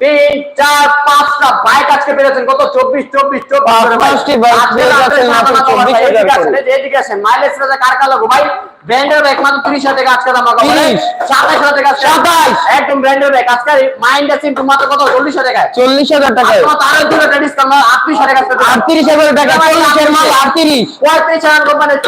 তিন চার পাঁচটা বাইক আজকে পেরেছেন। কত? চব্বিশ চব্বিশ চব্বিশ করে ভাই। পাঁচটি বাইক আজকে পেয়ে রাত্রে যাচ্ছেন মাত্র সাড়ে নটা 24,000 এদিকে আসেন, করে। এই যে এদিকে আসেন। মাইলেজ কার কার ভাই? ব্র্যান্ডের ব্যাগ মাত্র তিরিশ হাজার টাকা আজকে দাম রাখা 30 সাতাইশ হাজার টাকা আজকে। 27 একদম ব্র্যান্ডের ব্যাগ আজকে মাইন্ড আছে কিন্তু মাত্র কত? চল্লিশ হাজার টাকায়। চল্লিশ হাজার টাকায়। তার জন্য ডিসকাউন্ট আটত্রিশ হাজার টাকা আটত্রিশ হাজার টাকা আটত্রিশ পঁয়ত্রিশ হাজার। কোম্পানির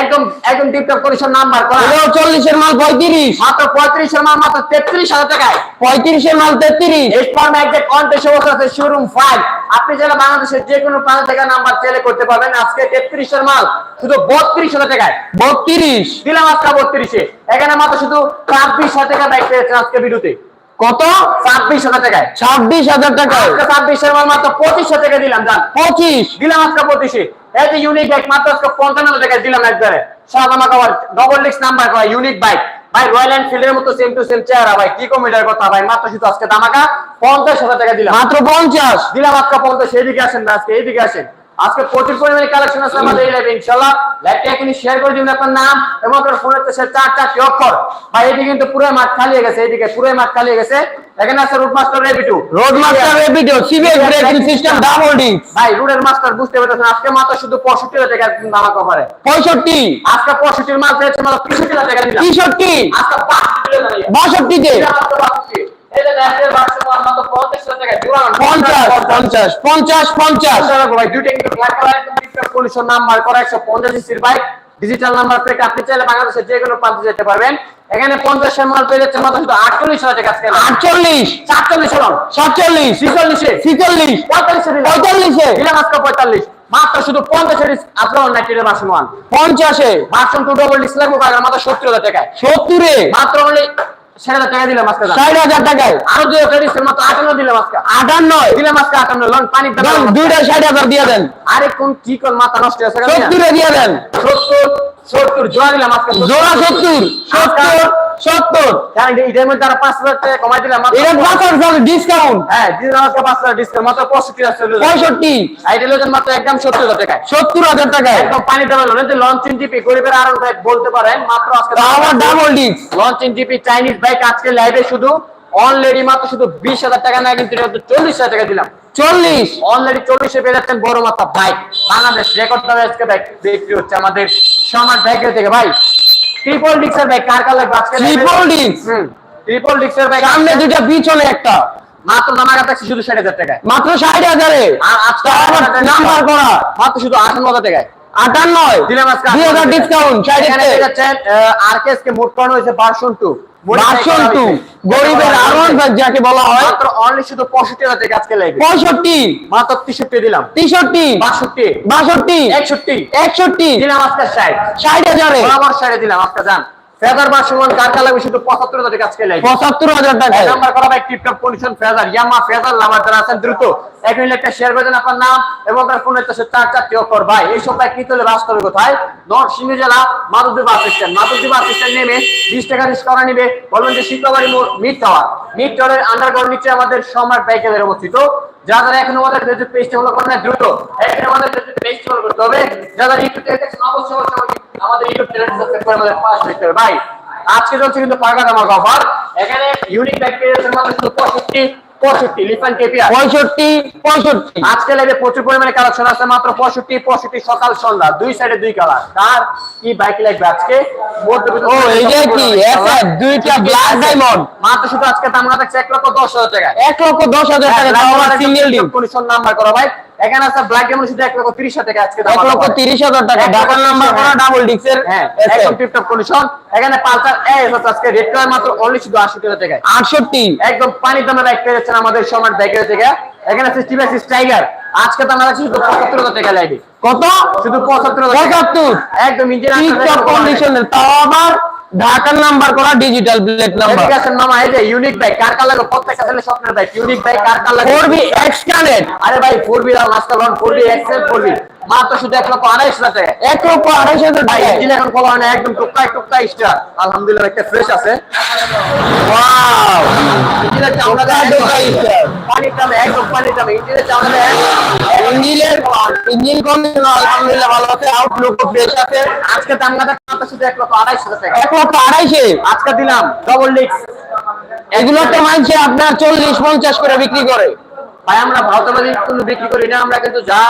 একদম একদম টিপটপ কন্ডিশন নাম্বার করা এটাও চল্লিশের মাল পঁয়ত্রিশ। মাত্র পঁয়ত্রিশের মাল মাত্র তেত্রিশ হাজার টাকায়। পঁয়ত্রিশের মাল তেত্রিশ। এসপার ম্যাগজেট কন্টেস্ট অবস্থা আছে শোরুম ফাইভ আপনি যারা বাংলাদেশের যে কোনো প্রান্ত থেকে নাম্বার চেলে করতে পারবেন আজকে তেত্রিশের মাল শুধু বত্রিশ হাজার টাকায়। বত্রিশ। দিলাম আজকে বত্রিশে। এখানে মাত্র শুধু ছাব্বিশ হাজার টাকা বাইক পেয়েছেন আজকে ভিডিওতে। কত? ছাব্বিশ হাজার টাকায়। ছাব্বিশ হাজার টাকায়। আজকে ছাব্বিশের মাল মাত্র পঁচিশ হাজার টাকা দিলাম জান। পঁচিশ। দিলাম আজকে পঁচিশে। এই যে ইউনিক বাইক মাত্র আজকে পঞ্চান্ন টাকা দিলাম একবারে। সাদামা double disc number unique bike ভাই রয়্যাল এনফিল্ডের মতো সেম টু সেম চেহারা ভাই কি কমিটার কথা ভাই মাত্র শুধু আজকে দামাকা পঞ্চাশ হাজার টাকা দিলাম। মাত্র পঞ্চাশ। দিলাম আজকে পঞ্চাশ এদিকে আসেন না আজকে এদিকে আসেন। আজকে প্রচুর পরিমাণে কালেকশন আছে আমাদের এই লাইভে ইনশাআল্লাহ লাইভটা এখনই শেয়ার করে দিবেন আপনার নাম এবং আপনার ফোনের চার চারটি অক্ষর। ভাই এদিকে কিন্তু পুরো মাঠ খালি হয়ে গেছে এদিকে পুরো মাঠ খালি হয়ে গেছে। এখানে আছে route master রেবিটু road master Rapido CBS braking system double disc ভাই রুটের মাস্টার বুঝতে পারতেছেন আজকে মাত্র শুধু পঁয়ষট্টি হাজার টাকা দামা কভারে পঁয়ষট্টি। আজকে পঁয়ষট্টির মাল পেয়েছে মাত্র পঁয়ষট্টি হাজার টাকা দিলাম। তেষট্টি। আজকে বাষট্টি হাজার টাকা। দিলাম। বাষট্টিতে। দিলাম মাত্র বাষট্টি। এই যে ন্যাশনাল বাক্স মাল মাত্র পঞ্চাশ হাজার টাকা। দিলাম। পঞ্চাশ পঞ্চাশ পঞ্চাশ পঞ্চাশ। ভাই। দুইটা কিন্তু ব্ল্যাক কালার একদম ডিজিটাল পলিউশন নাম্বার করা একশো পঞ্চাশ সিসির বাইক ডিজিটাল নাম্বার প্লেট আপনি চাইলে বাংলাদেশের যে কোনো প্রান্তে যেতে পারবেন। এখানে পঞ্চাশের মাল পেয়ে যাচ্ছে মাত্র শুধু আটচল্লিশ হাজার টাকা আজকে আটচল্লিশ? সাতচল্লিশ হলাম সাতচল্লিশ? ছিচল্লিশে। ছিচল্লিশ? পঁয়তাল্লিশে। পঁয়তাল্লিশে? দিলাম আজকে পঁয়তাল্লিশ। মাত্র শুধু পঞ্চাশের আপনার নাইট্রেটের বাসন ওয়ান পঞ্চাশে? ভার্সন টু ডবল ডিস লাগবো মাত্র সত্তর হাজার টাকায়। সত্তরে? মাত্র অনলি হাজার টাকা দিলাম আজকে। ষাট হাজার টাকায়? আরও দুই হাজার ডিসকাউন্ট মাত্র আটান্ন দিলাম আজকে। আটান্ন? দিলাম আজকে আটান্ন। লন পানি দুইটা ষাট হাজার দিয়ে দেন। আরে কোন কি কোন মাথা নষ্ট সত্তরে দিয়ে দেন। সত্তর। সত্তর জোড়া দিলাম আজকে জোড়া সত্তর সত্তর সত্তর। কারণ এটার মধ্যে আরও পাঁচ হাজার টাকা কমাই দিলাম মাত্র এটা পাঁচ ডিসকাউন্ট হ্যাঁ দিলাম আজকে পাঁচ হাজার ডিসকাউন্ট মাত্র পঁয়ষট্টি হাজার টাকা। পঁয়ষট্টি। আইডিয়া মাত্র একদম সত্তর হাজার টাকায়। সত্তর একদম পানি দেওয়া লোন যে লঞ্চ জিপি গরিবের আরও ভাই বলতে পারেন মাত্র আজকে আমার double disc launch GP Chinese bike আজকে লাইভে শুধু অলরেডি মাত্র শুধু বিশ হাজার টাকা না কিন্তু চল্লিশ হাজার টাকা দিলাম। চল্লিশ। অলরেডি চল্লিশে পেয়ে যাচ্ছেন বড় মাথা বাইক বাংলাদেশ রেকর্ড আজকে বাইক বিক্রি হচ্ছে আমাদের সমাজ বাইকের থেকে ভাই। ট্রিপল ডিক্সের বাইক কার কার লাগবে আজকে? Triple disc? ট্রিপল ডিক্সের বাইক সামনে দুটো পিছনে একটা। মাত্র দামাকা কাটা শুধু ষাট হাজার টাকায়। মাত্র ষাট হাজারে? আর আজকে নাম্বার করা মাত্র শুধু আটান্ন হাজার টাকায়। আটান্ন দিলাম আজকে দুই হাজার ডিসকাউন্ট এখানে পেয়ে যাচ্ছেন আরকেএস কে মোট করানো হয়েছে ভার্সন টু ভার্সন টু গরিবের আরন যাকে বলা হয়। মাত্র অনলি শুধু পঁয়ষট্টি হাজার টাকা আজকে লাগবে পঁয়ষট্টি। মাত্র তেষট্টি দিলাম। তেষট্টি। বাষট্টি। বাষট্টি। একষট্টি। একষট্টি। দিলাম আজকে ষাট। ষাট হাজারে। বরাবর সাইডে দিলাম আজকে যান। ফেদার বা সুমন কার কার লাগবে শুধু পঁচাত্তর হাজার টাকা আজকে টাকায় নাম্বার করা ভাই টিপটপ কন্ডিশন ফেজার ইয়ামা যারা আছেন দ্রুত। এক মিনিট একটা শেয়ার করে দেন আপনার নাম এবং আপনার ফোনের কাছে চার চারটি অফার ভাই এই সব ভাই কি চলে বাস্তবে কোথায়? নরসিংহ জেলা Madhabdi bus stand. Madhabdi bus stand নেমে বিশ টাকা রিস্ক করা নিবে। বলবেন যে শিল্পবাড়ি মিট টাওয়ার মিড টাওয়ারের আন্ডারগ্রাউন্ড নিচে আমাদের সম্রাট বাইকের অবস্থিত। যারা যারা এখন আমাদের ফেসবুক পেজটি ফলো করেন না, দ্রুত এখন আমাদের ফেসবুক পেজটি ফলো করতে হবে। যারা ইউটিউব থেকে দেখছেন অবশ্যই অবশ্যই আমাদের ইউটিউব চ্যানেল সাবস্ক্রাইব করে আমাদের পাশে থাকতে হবে। ভাই আজকে চলছে কিন্তু পাকা দামার অফার এখানে ইউনিক প্যাকেজের মাত্র শুধু পঁয়ষট্টি। পঁয়ষট্টি লিফান কেপিয়া পঁয়ষট্টি পঁয়ষট্টি। আজকে লাইভে প্রচুর পরিমাণে কালেকশন আছে মাত্র পঁয়ষট্টি পঁয়ষট্টি সকাল সন্ধ্যা দুই সাইডে দুই কালার কার? কি বাইক লাগবে আজকে? ও এই কি? দুইটা ব্ল্যাক ডায়মন্ড মাত্র শুধু আজকে দাম না থাকছে এক লক্ষ দশ হাজার টাকা। এক লক্ষ দশ হাজার টাকা সিঙ্গেল ডিম কন্ডিশন নাম্বার করা ভাই। এখানে আছে ব্ল্যাক ডায়মন্ড শুধু এক লক্ষ তিরিশ হাজার টাকা আজকে দাম এক লক্ষ রাখা। তিরিশ হাজার টাকা ঢাকার নাম্বার করা ডাবল ডিক্সের একদম টিপটপ কন্ডিশন এখানে পালসার এ আজকে রেড কালার মাত্র অনলি শুধু আশি টাকা টাকায় আটষট্টি। একদম পানির দামে বাইক পেয়ে যাচ্ছেন আমাদের সমাজ বাইকের থেকে। এখানে আছে টিভিএস টাইগার আজকে দাম আছে শুধু পঁচাত্তর হাজার টাকা লাগবে কত? শুধু পঁচাত্তর হাজার টাকা। পঁচাত্তর একদম ইঞ্জিন টিকটক কন্ডিশনের তাও আবার ঢাকার নাম্বার করা ডিজিটাল প্লেট নাম্বার মামা এই যে ইউনিক বাইক কার কার লাগবে প্রত্যেকটা ছেলে স্বপ্নের বাইক ইউনিক বাইক কার কার ফোর বি এক্স কানেক্ট আরে ভাই ফোর বি আর master four B excel four B মাত্র শুধু এক লক্ষ আড়াইশ হাজার টাকা। এক লক্ষ আড়াইশ হাজার ভাই ইঞ্জিন এখন খোলা হয় না একদম টুকটাই টুকটাই স্টার আলহামদুলিল্লাহ একটা ফ্রেশ আছে। ওয়াও ইঞ্জিনের চামড়া দেয় star। পানির দামে একদম পানির দামে ইঞ্জিনের চামড়া কন্ডিশন আলহামদুলিল্লাহ ভালো আছে আউটলুক ফ্রেশ আছে। আজকে দাম শুধু এক লক্ষ আড়াইশো টাকা। এক লক্ষ আড়াইশে? আজকে দিলাম ডবল ডিক্স এগুলো তো মানছে আপনার চল্লিশ পঞ্চাশ করে বিক্রি করে। ভাই আমরা ভাওতাবাজি কোনো বিক্রি করি না আমরা কিন্তু যা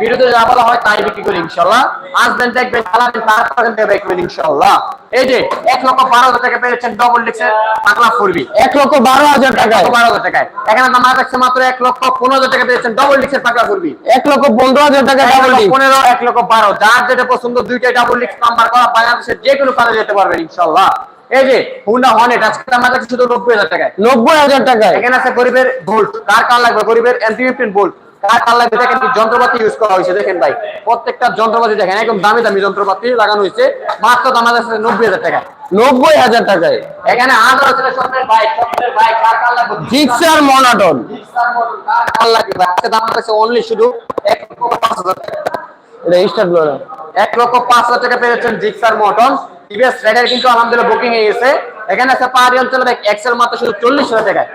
বিরুদ্ধে যা বলা হয় তাই বিক্রি করি ইনশাল্লাহ আসবেন দেখবেন চালাবেন তারপর দেখবেন ইনশাল্লাহ এই যে এক লক্ষ বারো হাজার টাকা পেয়েছেন ডবল ডিক্সের পাতলা ফুরবি এক লক্ষ বারো হাজার লক্ষ বারো হাজার টাকায়। এখানে দাম রাখছে মাত্র এক লক্ষ পনেরো হাজার টাকা পেয়েছেন ডবল ডিক্সের পাতলা ফুরবি এক লক্ষ পনেরো হাজার টাকা ডাবল পনেরো এক লক্ষ বারো যার যেটা পছন্দ দুইটাই ডাবল ডিক্স নাম্বার করা বাংলাদেশের যে কোনো কাজে যেতে পারবেন ইনশাল্লাহ এই যে হুন্ডা হর্নেট আজকে দাম রাখছে শুধু নব্বই হাজার টাকায়। নব্বই হাজার টাকায়। এখানে আছে গরিবের বোল্ট কার কার লাগবে? গরিবের এন্টি ফিফটিন বোল্ট দেখেন যন্ত্রপাতি ইউজ করা হয়েছে দেখেন ভাই। প্রত্যেকটা যন্ত্রপাতি দেখেন একদম দামি দামি যন্ত্রপাতি লাগানো হয়েছে। মাত্র দাম আছে নব্বই হাজার টাকা। নব্বই হাজার টাকায়? এখানে আছে জিক্সার মনাটন দাম অনলি শুধু এক লক্ষ পাঁচ হাজার টাকা। এটা এক লক্ষ পাঁচ হাজার টাকা পেয়েছেন জিক্সার মটন টিভিএস রাইডার কিন্তু আলহামদুলিল্লাহ বুকিং হয়ে গেছে। এখানে আছে পাহাড়ি অঞ্চলের এক্সেল মাত্র শুধু চল্লিশ হাজার টাকায়।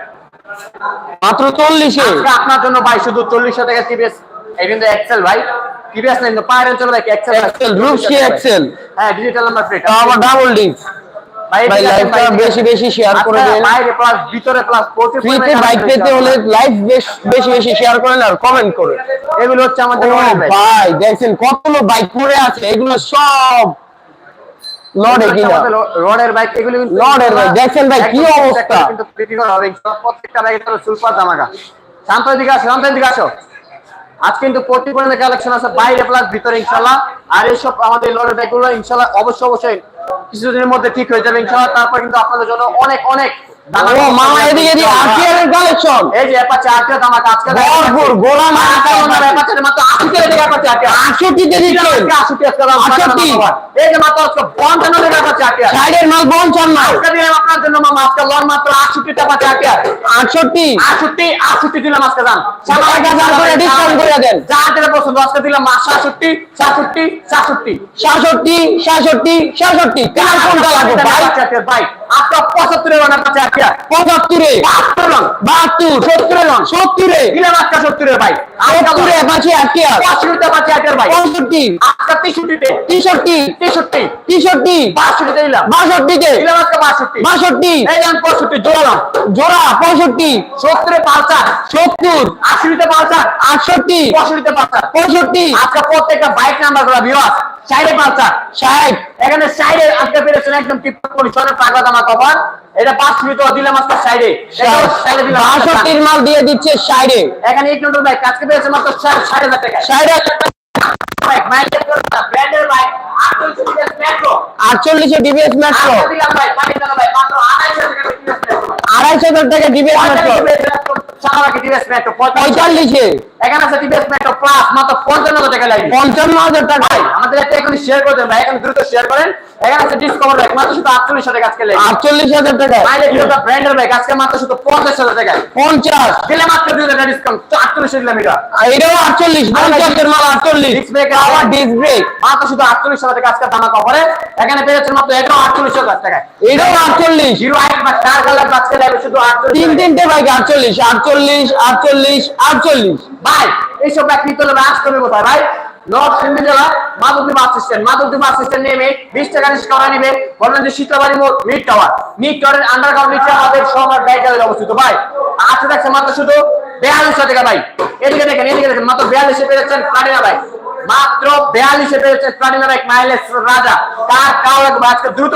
মাত্র চল্লিশে। আপনার জন্য ভাই শুধু চল্লিশ হাজার টাকা টিভিএস এই কিন্তু এক্সেল ভাই। টিভিএস এক্সেল এক্সেল এক্সেল হ্যাঁ ডিজিটাল নাম্বার প্লেট আবার ডাবল ডিস্ক বেশি বেশি শেয়ার করে দেন। ভিতরে প্লাস ফ্রিতে বাইক পেতে হলে লাইভ বেশি বেশি শেয়ার করেন আর কমেন্ট করেন। এগুলো হচ্ছে আমাদের। ভাই দেখছেন কতগুলো বাইক পড়ে আছে এগুলো সব লড়ে কিনা আমাদের বাইক এগুলো রডের বাইক, দেখছেন ভাই, কি অবস্থা? কিন্তু ক্রিটিক্যাল হবে। প্রত্যেকটা বাইকে তো সুলপার দামাকা শান্ত দিকে আসো শান্ত দিকে আসো। আজ কিন্তু প্রতি পরিমাণে কালেকশন আছে বাইরে প্লাস ভিতরে ইনশাল্লাহ। আর এইসব আমাদের লরের ব্যাগগুলো ইনশাল্লাহ অবশ্যই অবশ্যই কিছুদিনের মধ্যে ঠিক হয়ে যাবে ইনশাল্লাহ। তারপর কিন্তু আপনাদের জন্য অনেক অনেক মামা এদিকে এদিকে আরটিআর কালেকশন। এই যে অ্যাপাচে আটটা দামাকা আজকে ভরপুর, গোলা মারা অ্যাপাচের মাত্র আশি টাকা থেকে অ্যাপাচে আটটা 68 তে দিচ্ছেন। আশি টাকা দাম 68 এই যে মাত্র আজকে পঞ্চান্ন টাকা অ্যাপাচে আটটা সাইডের মাল পঞ্চান্ন। আজকে দিলাম আপনার জন্য মামা আজকে লন মাত্র আটষট্টি টাকা চারটা আটষট্টি। আটষট্টি আটষট্টি দিলাম আজকে দাম। এক হাজার করে দেন। যেটা পছন্দ আজকে দিলাম কোনটা লাগবে? ভাই? ভাই। আপনার পঁচাত্তরের বানা পাচ্ছে আটটা পঁচাত্তরে। বাহাত্তর লন বাহাত্তর। সত্তরে লন সত্তরে। দিলাম আজকে সত্তরের ভাই। সত্তরে পাঁচি আটটিয়ার পঁয়ষট্টিতে পাচ্ছে আটের ভাই। পঁয়ষট্টি। আজকে তেষট্টিতে। তেষট্টি। তেষট্টি। তেষট্টি। বাষট্টিতে দিলাম। বাষট্টিতে। দিলাম আজকে বাষট্টি। বাষট্টি। এই যান পঁয়ষট্টি জোড়ালাম জোড়া পঁয়ষট্টি। সত্তরে পাঁচা সত্তর। আশিতে পাঁচা আটষট্টি। পঁয়ষট্টিতে পাঁচা পঁয়ষট্টি। আজকে প্রত্যেকটা বাইক নাম্বারগুলো বিওয়াস সাইডে পাঁচা ষাট। এখানে সাইডে আজকে পেরেছেন একদম টিপটপ পরিচ্ছন্ন টাকা দামা কভার এটা পাঁচ মিনিট দিলাম আজকে সাইডে। সাইডে। দিলাম। বাষট্টির মাল দিয়ে দিচ্ছে সাইডে। এখানে এক নম্বর বাইক আজকে পেয়েছে মাত্র ষাট হাজার টাকা। মাইলেজ ব্র্যান্ডের বাইক আটচল্লিশ ডিবিএস মেট্রো ভাই ভাই আড়াইশো টাকা হাজার টাকা ডিবিএস মেট্রো চালাবাকি টিভিএস মেট্রো পঁয়তাল্লিশে এখানে আছে টিভিএস মেট্রো প্লাস মাত্র পঞ্চান্ন হাজার টাকা লাগবে পঞ্চান্ন হাজার টাকায় আমাদের একটা এখন শেয়ার করে দেন ভাই এখন দ্রুত শেয়ার করেন। এখানে আছে ডিসকভার ব্যাগ মাত্র শুধু আটচল্লিশ টাকা আজকে লেগে আটচল্লিশ হাজার মাইলেজ হিরোটা ব্র্যান্ডের ব্যাগ আজকে মাত্র শুধু পঞ্চাশ হাজার টাকায় দিলে মাত্র দুই টাকা ডিসকাউন্ট আটচল্লিশ দিলাম এটা আর এটাও আটচল্লিশ পঞ্চাশের মাল আটচল্লিশ। ডিস্ক ব্রেক আবার ডিস্ক ব্রেক মাত্র শুধু আটচল্লিশ হাজার টাকা আজকে দামা কভারে এখানে পেয়েছেন মাত্র এটাও আটচল্লিশ হাজার এটাও আটচল্লিশ। হিরো আইট বা চার কালার আজকে লাগবে শুধু আটচল্লিশ তিন তিনটে বাইক আটচল্লিশ আটচল্লিশ আটচল্লিশ আটচল্লিশ। ভাই, এইসব হলে আসতে হবে কোথায়? ভাই টাকা ভাই। মাত্র ভাই। মাত্র মাইলেজ রাজা। কার কাও লাগবে আজকে দ্রুত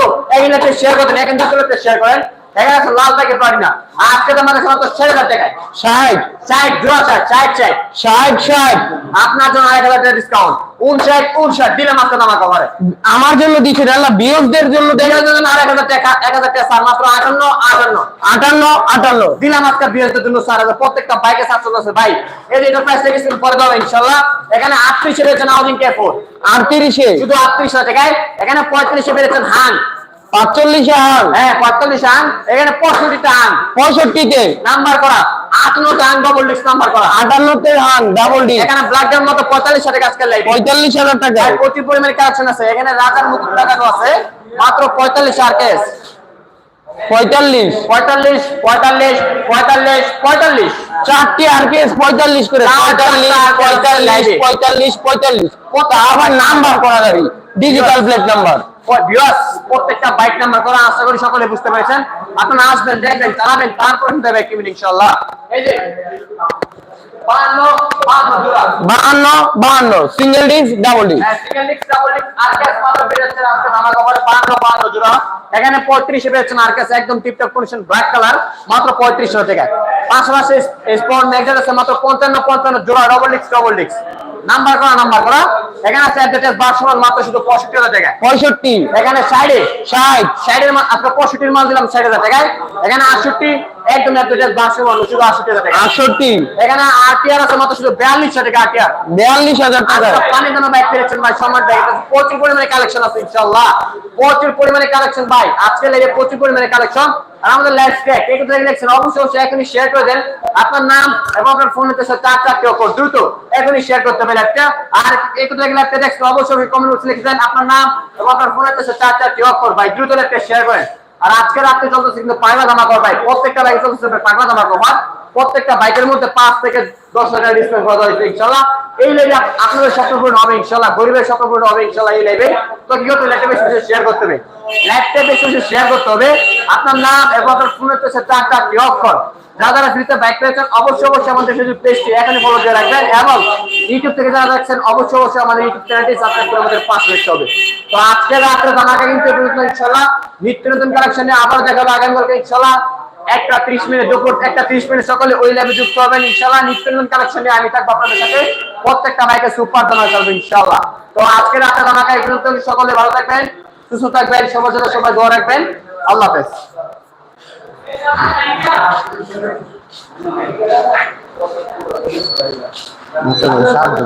শেয়ার এখন শেয়ার করেন। এখানে আছে লাল বাইকের প্লাটিনা আজকে তো আমাদের মাত্র ষাট হাজার টাকায় ষাট ষাট জোড়া ষাট ষাট ষাট ষাট ষাট আপনার জন্য এক হাজার টাকা ডিসকাউন্ট উনষাট উনষাট দিলাম আজকে দামা কভারে আমার জন্য দিচ্ছে আল্লাহ বিয়োগদের জন্য দেয় জন্য আর এক হাজার টাকা এক হাজার টাকা স্যার মাত্র আটান্ন আটান্ন। আটান্ন আটান্ন। দিলাম আজকে বিয়ের জন্য স্যার হাজার। প্রত্যেকটা বাইকে সাতশো আছে ভাই এই যে এটা প্রাইস লেগেছিল পরে দেবো ইনশাল্লাহ এখানে আটত্রিশে কে ফোর আটত্রিশে। শুধু আটত্রিশ টাকায়। এখানে পঁয়ত্রিশে পেয়েছেন হান পাঁচচল্লিশে হ্যাঁ পঁয়তাল্লিশ হান এখানে পঁয়ষট্টিটা হান পঁয়ষট্টিতে। নাম্বার করা। ডবল ডিস্ক নাম্বার করা। আটান্নতে ডাবল ডি এখানে ব্ল্যাক মতো পঁয়তাল্লিশ পঁয়তাল্লিশ হাজার টাকা। প্রচুর পরিমাণে কালেকশন আছে। এখানে রাজার মুকুট লাগানো আছে। মাত্র পঁয়তাল্লিশ কেস পঁয়তাল্লিশ। পঁয়তাল্লিশ পঁয়তাল্লিশ পঁয়তাল্লিশ পঁয়তাল্লিশ। চারটি আরপিএস পঁয়তাল্লিশ করে। পঁয়তাল্লিশ পঁয়তাল্লিশ পঁয়তাল্লিশ। পঁয়তাল্লিশ কত আবার নাম্বার করা যাবে ডিজিটাল প্লেট নাম্বার প্রত্যেকটা বাইক নাম্বার করা আশা করি সকলে বুঝতে পেরেছেন। আপনারা আসবেন দেখবেন চালাবেন তারপর দেবে কিনবেন ইনশাআল্লাহ। এই যে বান্ন বান্ন বাহান্ন বাহান্ন single disc double disc single disc, double disc, RKS মাত্র বেরোচ্ছে আজকে ধামাকা offer এ 52 52 জোড়া। এখানে 35 এ বেরোচ্ছে RKS, একদম টিপটপ কন্ডিশন ব্ল্যাক কালার মাত্র 35 টাকা পাশাপাশি স্পোর্ট ম্যাগনেট আছে মাত্র 55 55 জোড়া double disc double disc number করা নাম্বার করা। এখানে আছে অ্যাডভার্টাইজ বারশো মাত্র শুধু 65 হাজার টাকা পঁয়ষট্টি। এখানে সাইডে ষাট সাইডের মাল পঁয়ষট্টির 65 এর মাল দিলাম 60 হাজার টাকায়। এখানে 68 একদম অ্যাডভার্টাইজ বারশো মাল শুধু 68 হাজার টাকা। আটষট্টি এখানে আরটিআর আছে মাত্র শুধু 42 টাকা আরটিআর বিয়াল্লিশ হাজার টাকা। আজকে পানি দানা বাইক পেয়েছেন ভাই সম্রাট ভাই এটা প্রচুর পরিমাণে কালেকশন আছে ইনশাআল্লাহ। প্রচুর পরিমাণে কালেকশন ভাই আজকে লেগে প্রচুর পরিমাণে কালেকশন আর আমাদের লাইভ ট্র্যাক এই কথা দেখছেন অবশ্যই অবশ্যই এখনই শেয়ার করে দেন। আপনার নাম এবং আপনার ফোন হতে চার চারটি অক্ষর দ্রুত এখনই শেয়ার করতে হবে লাইভটা আর এই কথা দেখলে লাইভটা দেখছেন অবশ্যই কমেন্ট বক্সে লিখে দেন। আপনার নাম এবং আপনার ফোন হতে চার চারটি অক্ষর ভাই দ্রুত লাইভটা শেয়ার করেন। আর আজকে রাত্রে চলতেছে কিন্তু পাগলা জামা করা ভাই। প্রত্যেকটা বাইক চলতেছে পাগলা জামা করা প্রত্যেকটা বাইকের মধ্যে পাঁচ থেকে দশ হাজার ডিসকাউন্ট করা হয়েছে, ইনশাল্লাহ। এই লাইভে আপনাদের স্বপ্ন হবে, ইনশাল্লাহ। গরিবের স্বপ্ন হবে, ইনশাল্লাহ, এই লাইভে তো কি করতে লাইভটা বেশি শেয়ার করতে হবে। লাইভটা বেশি শেয়ার করতে হবে। আপনার নাম, এবং আপনার ফোনের পেছে চার চারটি অক্ষর। যারা ফ্রিতে বাইক পেয়েছেন, অবশ্যই অবশ্যই আমাদের ফেসবুক পেজটি এখানে ফলো দিয়ে রাখবেন এবং ইউটিউব থেকে যারা দেখছেন, অবশ্যই অবশ্যই আমাদের ইউটিউব চ্যানেলটি সাবস্ক্রাইব করে আমাদের হবে। তো আজকে রাত্রে জানাকে কিন্তু ইনশাল্লাহ নিত্য নতুন কালেকশনে আবার আগামীকালকে ইনশাল্লাহ একটা ত্রিশ মিনিট দুপুর, একটা ত্রিশ মিনিট সকলে ওই ল্যাবে যুক্ত হবেন ইনশাল্লাহ নিত্য নতুন কালেকশনে আমি থাকব আপনাদের সাথে। প্রত্যেকটা বাইকে সুপার দানা চলবে ইনশাল্লাহ তো আজকে রাতে দানাকা এই পর্যন্ত, সকলে ভালো থাকবেন, সুস্থ থাকবেন, সবার জন্য সবাই দোয়া রাখবেন। আল্লাহ হাফেজ। Muito bem, nada